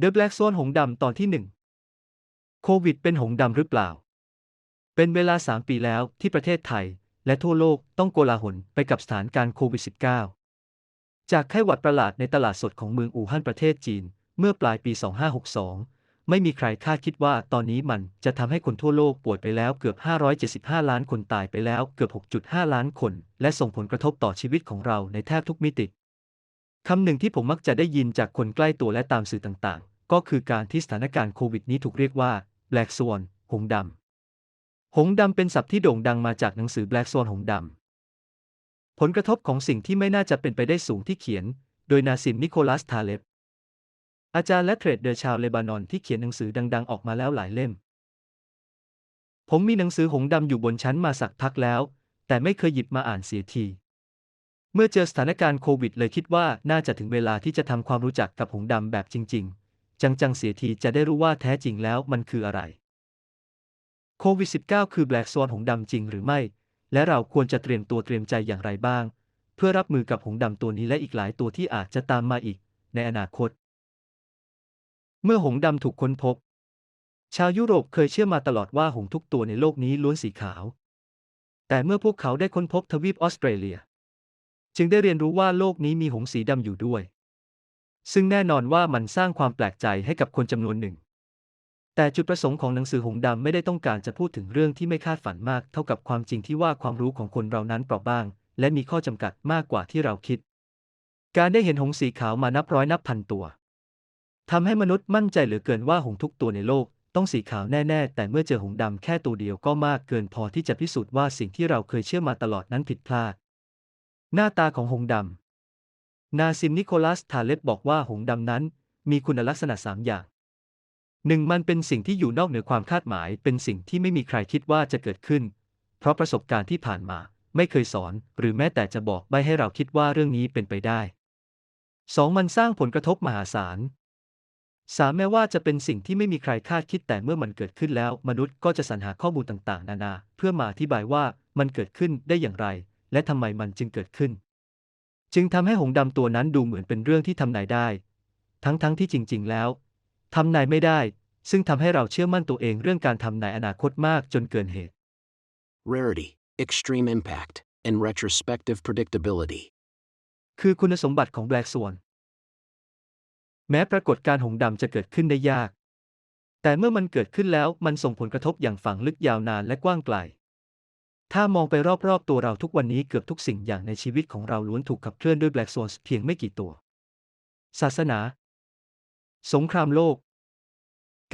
The Black Swan หงดำตอนที่หนึ่งโควิดเป็นหงดำหรือเปล่า เป็นเวลา 3 ปีแล้วที่ประเทศไทย และทั่วโลกต้องโกลาหลไปกับสถานการณ์โควิด -19 จากไข้หวัดประหลาดในตลาดสดของเมืองอู่ฮั่นประเทศจีน เมื่อปลายปี 2562 ไม่มีใครคาดคิดว่าตอนนี้มันจะทำให้คนทั่วโลกป่วยไปแล้วเกือบ 575 ล้านคนตายไปแล้วเกือบ 6.5 ล้านคน และส่งผลกระทบต่อชีวิตของเราในแทบทุกมิติ คำหนึ่งที่ผมมักจะได้ยินจากคนใกล้ตัวและตามสื่อต่างๆ ก็คือการที่สถานการณ์โควิดนี้ถูกเรียกว่า Black Swan หงดำ หงดำเป็นศัพท์ที่โด่งดังมาจากหนังสือ Black Swan หงดำ ผลกระทบของสิ่งที่ไม่น่าจะเป็นไปได้สูงที่เขียน โดยนาซิมนิโคลัสทาเลบ อาจารย์และเทรดเดอร์ชาวเลบานอนที่เขียนหนังสือดัง ๆ ออกมาแล้วหลายเล่ม ผมมีหนังสือหงดำอยู่บนชั้นมาสักพักแล้ว แต่ไม่เคยหยิบมาอ่านเสียที เมื่อเจอสถานการณ์โควิดเลยคิดว่าน่าจะถึงเวลาที่จะทำความรู้จักกับหงดำแบบจริง ๆ จังๆเสียทีจะได้รู้ว่าแท้จริงแล้วมันคืออะไร โควิด -19 คือ Black Swan หงดำจริงหรือไม่ และเราควรจะเตรียมตัวเตรียมใจอย่างไรบ้าง เพื่อรับมือกับหงดำตัวนี้และอีกหลายตัวที่อาจจะตามมาอีก ในอนาคต เมื่อหงดำถูกค้นพบ ชาวยุโรปเคยเชื่อมาตลอดว่าหงทุกตัวในโลกนี้ล้วนสีขาว แต่เมื่อพวกเขาได้ค้นพบทวีปออสเตรเลีย จึงได้เรียนรู้ว่าโลกนี้มีหงสีดำอยู่ด้วย ซึ่งแน่นอนว่ามันสร้างความแปลกใจให้กับคนจำนวนหนึ่ง แต่จุดประสงค์ของหนังสือหงดำไม่ได้ต้องการจะพูดถึงเรื่องที่ไม่คาดฝันมาก เท่ากับความจริงที่ว่าความรู้ของคนเรานั้นเปราะบาง และมีข้อจำกัดมากกว่าที่เราคิด การได้เห็นหงสีขาวมานับร้อยนับพันตัวทำให้มนุษย์มั่นใจเหลือเกินว่าหงทุกตัวในโลกต้องสีขาวแน่ ๆ แต่เมื่อเจอหงดำแค่ตัวเดียวก็มากเกินพอที่จะพิสูจน์ว่าสิ่งที่เราเคยเชื่อมาตลอดนั้นผิดพลาด หน้าตาของหงดำ นาซิมนิโคลัสทาเลบบอกว่าหงดำนั้น มีคุณลักษณะสามอย่างหนึ่งมันเป็นสิ่งที่อยู่นอกเหนือความคาดหมาย เป็นสิ่งที่ไม่มีใครคิดว่าจะเกิดขึ้น เพราะประสบการณ์ที่ผ่านมา ไม่เคยสอน หรือแม้แต่จะบอกใบให้เราคิดว่าเรื่องนี้เป็นไปได้ 2. มันสร้างผลกระทบมหาศาลสามแม้ว่าจะเป็นสิ่งที่ไม่มีใครคาดคิดแต่เมื่อมันเกิดขึ้นแล้ว มนุษย์ก็จะสรรหาข้อมูลต่างๆ นานา เพื่อมาอธิบายว่ามันเกิดขึ้นได้อย่างไร และทำไมมันจึงเกิดขึ้น จึงทำให้หงส์ดำตัวนั้นดูเหมือนเป็นเรื่องที่ทำนายได้ ทั้งๆทที่จริง ๆ แล้วทำนายไม่ได้ ซึ่งทำให้เราเชื่อมั่นตัวเองเรื่องการทำนายอนาคตมากจนเกินเหตุ Rarity, extreme impact, and retrospective predictability. คือคุณสมบัติของ Black Swan แม้ปรากฏการณ์หงส์ดำจะเกิดขึ้นได้ยาก แต่เมื่อมันเกิดขึ้นแล้วมันส่งผลกระทบอย่างฝังลึกยาวนานและกว้างไกล ถ้ามองไปรอบๆ ตัวเราทุกวันนี้เกือบทุกสิ่งอย่างในชีวิตของเราล้วนถูกขับเคลื่อนด้วย Black Swans เพียงไม่กี่ตัว ศาสนา สงครามโลก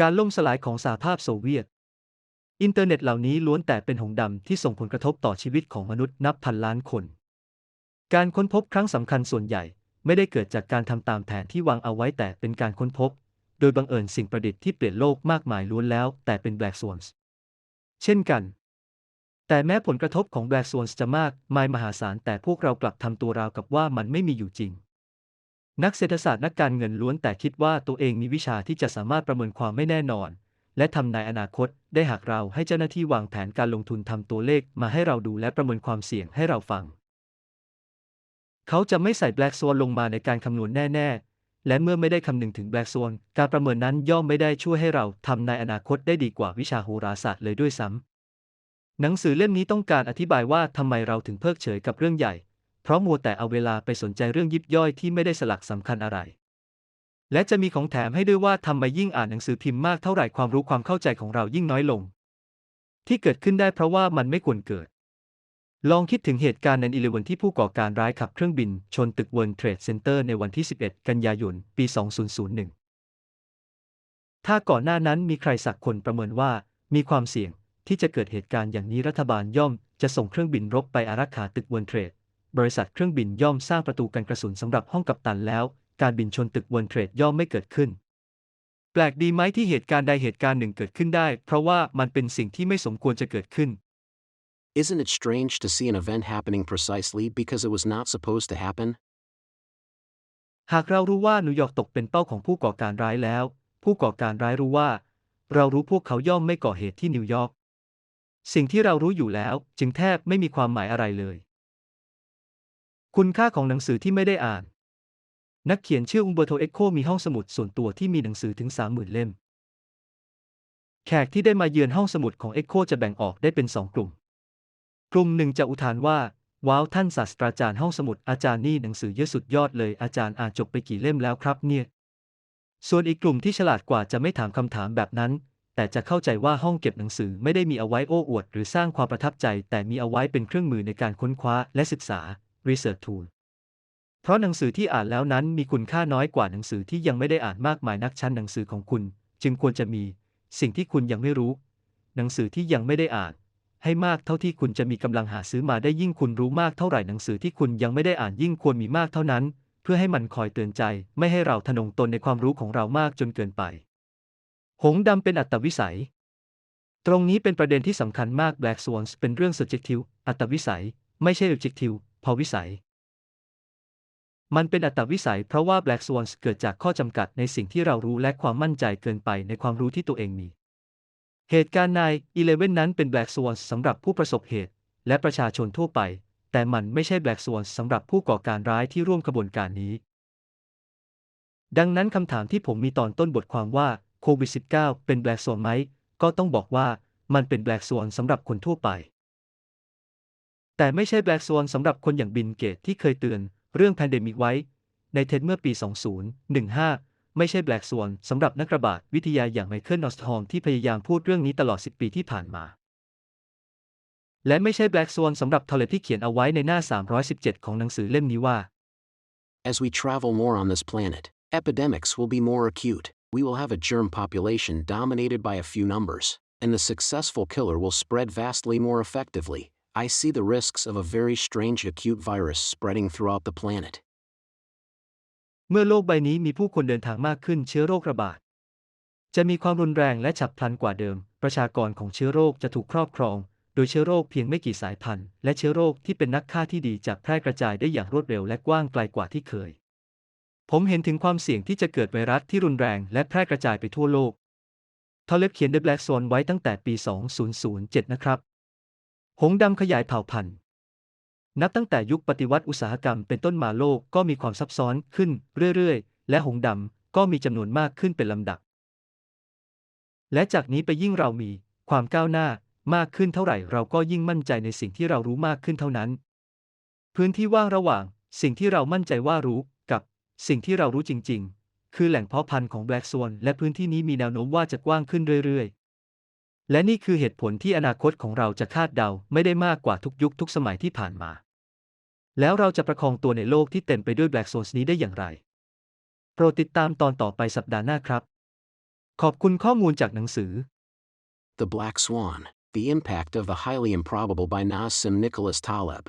การล่มสลายของสหภาพโซเวียต อินเทอร์เน็ตเหล่านี้ล้วนแต่เป็นหงดำที่ส่งผลกระทบต่อชีวิตของมนุษย์นับพันล้านคน การค้นพบครั้งสำคัญส่วนใหญ่ ไม่ได้เกิดจากการทำตามแผนที่วางเอาไว้แต่เป็นการค้นพบ โดยบังเอิญสิ่งประดิษฐ์ที่เปลี่ยนโลกมากมายล้วนแล้ว แต่เป็น Black Swans เช่นกัน แต่แม้ผลกระทบของ Black Swans จะมากมายมหาศาลแต่พวกเรากลับทำตัวราวกับว่ามันไม่มีอยู่จริง นักเศรษฐศาสตร์นักการเงินล้วนแต่คิดว่าตัวเองมีวิชาที่จะสามารถประเมินความไม่แน่นอน และทำนายอนาคตได้หากเราให้เจ้าหน้าที่วางแผนการลงทุนทำตัวเลขมาให้เราดูและประเมินความเสี่ยงให้เราฟัง เขาจะไม่ใส่ Black Swan ลงมาในการคำนวณแน่ๆ และเมื่อไม่ได้คำนึงถึง Black Swan การประเมินนั้นย่อมไม่ได้ช่วยให้เราทำนายอนาคตได้ดีกว่าวิชาโหราศาสตร์เลยด้วยซ้ำ หนังสือเล่มนี้ต้องการอธิบายว่าทำไมเราถึงเพิกเฉยกับเรื่องใหญ่ เพราะมัวแต่เอาเวลาไปสนใจเรื่องยิบย่อยที่ไม่ได้สลักสำคัญอะไร และจะมีของแถมให้ด้วยว่าทำไมยิ่งอ่านหนังสือพิมพ์มากเท่าไหร่ความรู้ความเข้าใจของเรายิ่งน้อยลง ที่เกิดขึ้นได้เพราะว่ามันไม่ควรเกิด ลองคิดถึงเหตุการณ์ในอีเลวันที่ผู้ก่อการร้ายขับเครื่องบิน ชนตึก World Trade Center ในวันที่ 11 กันยายน ปี 2001 ถ้าก่อนหน้านั้นมีใครสักคนประเมินว่ามีความเสี่ยง ที่จะเกิดเหตุการณ์อย่างนี้รัฐบาลย่อมจะส่งเครื่องบินรบไปอารักขาตึก World Trade บริษัทเครื่องบินย่อมสร้างประตูกันกระสุนสำหรับห้องกัปตันแล้ว การบินชนตึก World Trade ย่อมไม่เกิดขึ้น แปลกดีไหมที่เหตุการณ์ใดเหตุการณ์หนึ่งเกิดขึ้นได้ เพราะว่ามันเป็นสิ่งที่ไม่สมควรจะเกิดขึ้น Isn't it strange to see an event happening precisely because it was not supposed to happen? หากเรารู้ว่านิวยอร์กตกเป็นเป้าของผู้ก่อการร้ายแล้ว ผู้ก่อการร้ายรู้ว่า เรารู้พวกเขาย่อมไม่ก่อเหตุที่นิวยอร์ก สิ่งที่เรารู้อยู่แล้วจึงแทบไม่มีความหมายอะไรเลย คุณค่าของหนังสือที่ไม่ได้อ่าน นักเขียนชื่ออุมเบอร์โตเอ็กโคมีห้องสมุดส่วนตัวที่มีหนังสือถึง30,000เล่ม แขกที่ได้มาเยือนห้องสมุดของเอ็กโคจะแบ่งออกได้เป็นสองกลุ่ม กลุ่มหนึ่งจะอุทานว่าว้าวท่านศาสตราจารย์ห้องสมุดอาจารย์นี่หนังสือเยอะสุดยอดเลยอาจารย์อ่านจบไปกี่เล่มแล้วครับเนี่ย ส่วนอีกกลุ่มที่ฉลาดกว่าจะไม่ถามคำถามแบบนั้น แต่จะเข้าใจว่าห้องเก็บหนังสือไม่ได้มีเอาไว้โอ้อวด หรือสร้างความประทับใจ แต่มีเอาไว้เป็นเครื่องมือในการค้นคว้าและศึกษา research tool เพราะหนังสือที่อ่านแล้วนั้นมีคุณค่าน้อยกว่าหนังสือที่ยังไม่ได้อ่านมากมายนักชั้นหนังสือของคุณ จึงควรจะมี สิ่งที่คุณยังไม่รู้ หนังสือที่ยังไม่ได้อ่าน ให้มากเท่าที่คุณจะมีกำลังหาซื้อมาได้ยิ่งคุณรู้มากเท่าไหร่หนังสือที่คุณยังไม่ได้อ่านยิ่งควรมีมากเท่านั้น เพื่อให้มันคอยเตือนใจ ไม่ให้เราทะนงตนในความรู้ของเรามากจนเกินไป หงดำเป็นอัตวิสัย ตรงนี้เป็นประเด็นที่สำคัญมาก Black Swans เป็นเรื่อง subjective อัตวิสัย ไม่ใช่ objective พอวิสัย มันเป็นอัตวิสัย เพราะว่า Black Swans เกิดจากข้อจำกัดในสิ่งที่เรารู้และความมั่นใจเกินไปในความรู้ที่ตัวเองมี เหตุการณ์ใน Eleven นั้นเป็น Black Swans สำหรับผู้ประสบเหตุ และประชาชนทั่วไป แต่มันไม่ใช่ Black Swans สำหรับผู้ก่อการร้ายที่ร่วมขบวนการนี้ ดังนั้นคำถามที่ผมมีตอนต้นบทความว่า โควิด -19 เป็น Black Swan ไหม ก็ต้องบอกว่ามันเป็น Black Swan สำหรับคนทั่วไป แต่ไม่ใช่ Black Swan สำหรับคนอย่างบินเกตที่เคยเตือนเรื่องแพนเดมิกไว้ ในเท็ดเมื่อปี 2015 ไม่ใช่ Black Swan สำหรับนักระบาดวิทยาอย่างไมเคิลนอสทอมที่พยายามพูดเรื่องนี้ตลอด 10 ปีที่ผ่านมาและไม่ใช่ Black Swan สำหรับทอเลที่เขียนเอาไว้ในหน้า 317 ของหนังสือเล่มนี้ว่า As we travel more on this planet, epidemics will be more acute. We will have a germ population dominated by a few numbers, and the successful killer will spread vastly more effectively. I see the risks of a very strange acute virus spreading throughout the planet. เมื่อโลกใบนี้มีผู้คนเดินทางมากขึ้นเชื้อโรคระบาด จะมีความรุนแรงและฉับพลันกว่าเดิม ประชากรของเชื้อโรคจะถูกครอบครอง โดยเชื้อโรคเพียงไม่กี่สายพันธุ์ และเชื้อโรคที่เป็นนักฆ่าที่ดีจะแพร่กระจายได้อย่างรวดเร็วและกว้างไกลกว่าที่เคย ผมเห็นถึงความเสี่ยงที่จะเกิดไวรัสที่รุนแรงและแพร่กระจายไปทั่วโลกทอเล็บเขียน The Black Swan ไว้ตั้งแต่ปี 2007 นะครับ หงดำขยายเผ่าพันธุ์ นับตั้งแต่ยุคปฏิวัติอุตสาหกรรมเป็นต้นมาโลกก็มีความซับซ้อนขึ้นเรื่อยๆ และหงดำก็มีจำนวนมากขึ้นเป็นลำดับ และจากนี้ไปยิ่งเรามีความก้าวหน้ามากขึ้นเท่าไหร่เราก็ยิ่งมั่นใจในสิ่งที่เรารู้มากขึ้นเท่านั้น พื้นที่ว่างระหว่างสิ่งที่เรามั่นใจว่ารู้ สิ่งที่เรารู้จริง ๆ คือแหล่งเพาะพันธุ์ของ Black Swan และพื้นที่นี้มีแนวโน้มว่าจะกว้างขึ้นเรื่อย ๆ และนี่คือเหตุผลที่อนาคตของเราจะคาดเดาไม่ได้มากกว่าทุกยุคทุกสมัยที่ผ่านมา แล้วเราจะประคองตัวในโลกที่เต็มไปด้วย Black Swans นี้ได้อย่างไร โปรดติดตามตอนต่อไปสัปดาห์หน้าครับ ขอบคุณข้อมูลจากหนังสือ The Black Swan The Impact of the Highly Improbable by Nassim Nicholas Taleb.